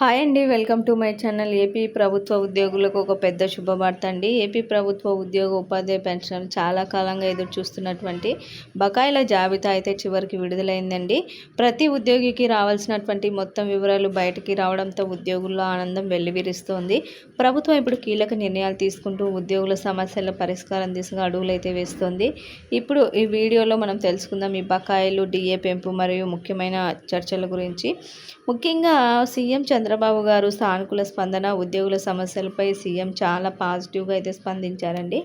Hi అండి welcome to my channel. AP ప్రభుత్వ ఉద్యోగులకు ఒక పెద్ద శుభవార్త అండి. ఏపీ ప్రభుత్వ ఉద్యోగ ఉపాధ్యాయ పెన్షన్ చాలా కాలంగా ఎదురు చూస్తున్నటువంటి బకాయిల జాబితా అయితే చివరికి విడుదలైందండి. ప్రతి ఉద్యోగికి రావాల్సినటువంటి మొత్తం వివరాలు బయటికి రావడంతో ఉద్యోగుల్లో ఆనందం వెల్లివిరుస్తోంది. ప్రభుత్వం ఇప్పుడు కీలక నిర్ణయాలు తీసుకుంటూ ఉద్యోగుల సమస్యల పరిష్కారం దిశగా అడుగులు అయితే వేస్తోంది. ఇప్పుడు ఈ వీడియోలో మనం తెలుసుకుందాం ఈ బకాయిలు డిఏ పెంపు మరియు ముఖ్యమైన చర్చల గురించి. ముఖ్యంగా సీఎం చంద్ర చంద్రబాబు గారు సానుకూల స్పందన ఉద్యోగుల సమస్యలపై సీఎం చాలా పాజిటివ్గా అయితే స్పందించారండి.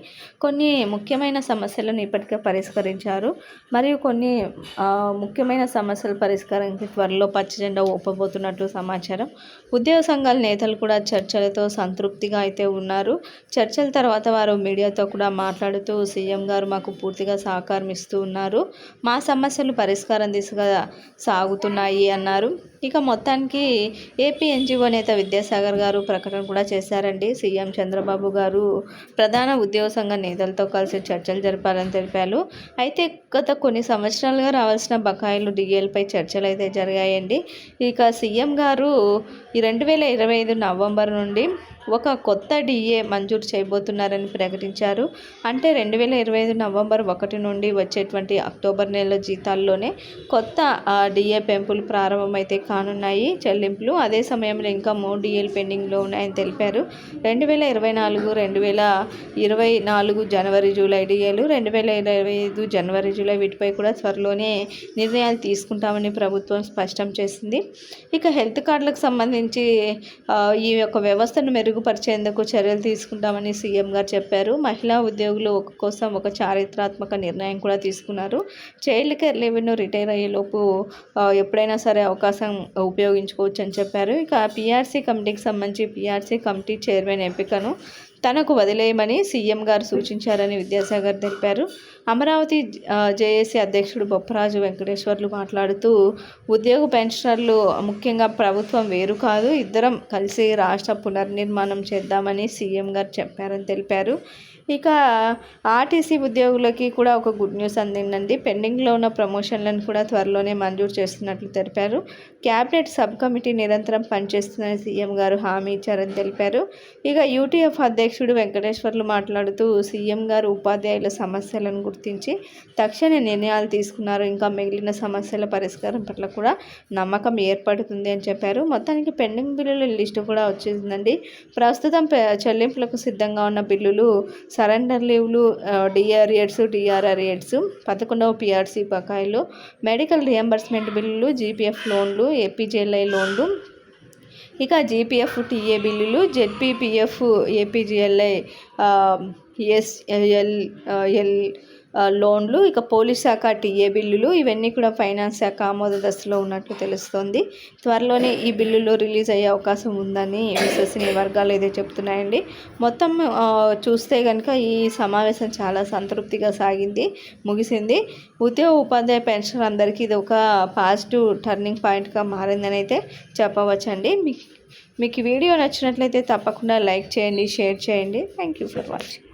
కొన్ని ముఖ్యమైన సమస్యలను ఇప్పటికే పరిష్కరించారు. మరియు కొన్ని ముఖ్యమైన సమస్యల పరిష్కారానికి త్వరలో పచ్చజెండా ఒప్పబోతున్నట్లు సమాచారం. ఉద్యోగ సంఘాల నేతలు కూడా చర్చలతో సంతృప్తిగా అయితే ఉన్నారు. చర్చల తర్వాత వారు మీడియాతో కూడా మాట్లాడుతూ సీఎం గారు మాకు పూర్తిగా సహకారం ఇస్తూ ఉన్నారు. మా సమస్యలు పరిష్కారం దిశగా సాగుతున్నాయి అన్నారు. ఇక మొత్తానికి ఏపీ ఎన్జిఓ నేత విద్యాసాగర్ గారు ప్రకటన కూడా చేశారండి. సీఎం చంద్రబాబు గారు ప్రధాన ఉద్యోగ సంఘ నేతలతో కలిసి చర్చలు జరపాలని తెలిపారు. అయితే గత కొన్ని సంవత్సరాలుగా రావాల్సిన బకాయిలు డిఎల్పై చర్చలు అయితే జరిగాయండి. ఇక సీఎం గారు ఈ రెండు వేల ఇరవై ఐదు నవంబర్ నుండి ఒక కొత్త డిఏ మంజూరు చేయబోతున్నారని ప్రకటించారు. అంటే రెండు వేల ఇరవై ఐదు నవంబర్ ఒకటి నుండి వచ్చేటువంటి అక్టోబర్ నెల జీతాల్లోనే కొత్త డిఏ పెంపులు ప్రారంభమైతే కానున్నాయి చెల్లింపులు. అదే సమయంలో ఇంకా మూడు డిఏలు పెండింగ్లో ఉన్నాయని తెలిపారు. రెండు వేల ఇరవై నాలుగు రెండు వేల ఇరవై నాలుగు జనవరి జూలై డిఏలు రెండు వేల ఇరవై ఐదు జనవరి జూలై వీటిపై కూడా త్వరలోనే నిర్ణయాలు తీసుకుంటామని ప్రభుత్వం స్పష్టం చేసింది. ఇక హెల్త్ కార్డులకు సంబంధించి ఈ యొక్క వ్యవస్థను మెరుగు మెరుగుపరిచేందుకు చర్యలు తీసుకుంటామని సీఎం గారు చెప్పారు. మహిళా ఉద్యోగులు ఒక కోసం ఒక చారిత్రాత్మక నిర్ణయం కూడా తీసుకున్నారు. చైల్డ్ కేర్ లీవ్ను రిటైర్ అయ్యేలోపు ఎప్పుడైనా సరే అవకాశం ఉపయోగించుకోవచ్చు అని చెప్పారు. ఇక పీఆర్సీ కమిటీకి సంబంధించి పిఆర్సీ కమిటీ చైర్మన్ ఎంపికను తనకు వదిలేయమని సీఎం గారు సూచించారని విద్యాసాగర్ తెలిపారు. అమరావతి జేఏసీ అధ్యక్షుడు బొప్పరాజు వెంకటేశ్వర్లు మాట్లాడుతూ ఉద్యోగ పెన్షనర్లు ముఖ్యంగా ప్రభుత్వం వేరు కాదు ఇద్దరం కలిసి రాష్ట్ర పునర్నిర్మాణం చేద్దామని సీఎం గారు చెప్పారని తెలిపారు. ఇక ఆర్టీసీ ఉద్యోగులకి కూడా ఒక గుడ్ న్యూస్ అందిందండి. పెండింగ్లో ఉన్న ప్రమోషన్లను కూడా త్వరలోనే మంజూరు చేస్తున్నట్లు తెలిపారు. క్యాబినెట్ సబ్ కమిటీ నిరంతరం పనిచేస్తుందని సీఎం గారు హామీ ఇచ్చారని తెలిపారు. ఇక యూటీఎఫ్ అధ్యక్షుడు వెంకటేశ్వర్లు మాట్లాడుతూ సీఎం గారు ఉపాధ్యాయుల సమస్యలను గుర్తించి తక్షణ నిర్ణయాలు తీసుకున్నారు. ఇంకా మిగిలిన సమస్యల పరిష్కారం పట్ల కూడా నమ్మకం ఏర్పడుతుంది అని చెప్పారు. మొత్తానికి పెండింగ్ బిల్లుల లిస్టు కూడా వచ్చేసిందండి. ప్రస్తుతం చెల్లింపులకు సిద్ధంగా ఉన్న బిల్లులు సరెండర్ లీవ్లు డిఆర్ఏడ్స్ డిఆర్ఆర్ఏడ్స్ పదకొండవ పిఆర్సీ బకాయిలు మెడికల్ రియంబర్స్మెంట్ బిల్లులు జీపీఎఫ్ లోన్లు ఏపీజేఎల్ఐ లోన్లు ఇక జీపీఎఫ్ టీఏ బిల్లులు జెడ్పీపీఎఫ్ ఏపీజీఎల్ఐ ఎస్ఎల్ ఎల్ లోన్లు ఇక పోలీస్ శాఖ టీఏ బిల్లులు ఇవన్నీ కూడా ఫైనాన్స్ శాఖ ఆమోద దశలో ఉన్నట్లు తెలుస్తోంది. త్వరలోనే ఈ బిల్లులు రిలీజ్ అయ్యే అవకాశం ఉందని విశ్వసనీయ వర్గాలు అయితే చెప్తున్నాయండి. మొత్తం చూస్తే కనుక ఈ సమావేశం చాలా సంతృప్తిగా సాగింది ముగిసింది. ఉద్యోగ ఉపాధ్యాయ పెన్షన్ అందరికీ ఇది ఒక పాజిటివ్ టర్నింగ్ పాయింట్గా మారిందని అయితే చెప్పవచ్చండి. మీకు మీకు వీడియో నచ్చినట్లయితే తప్పకుండా లైక్ చేయండి షేర్ చేయండి. Thank you for watching.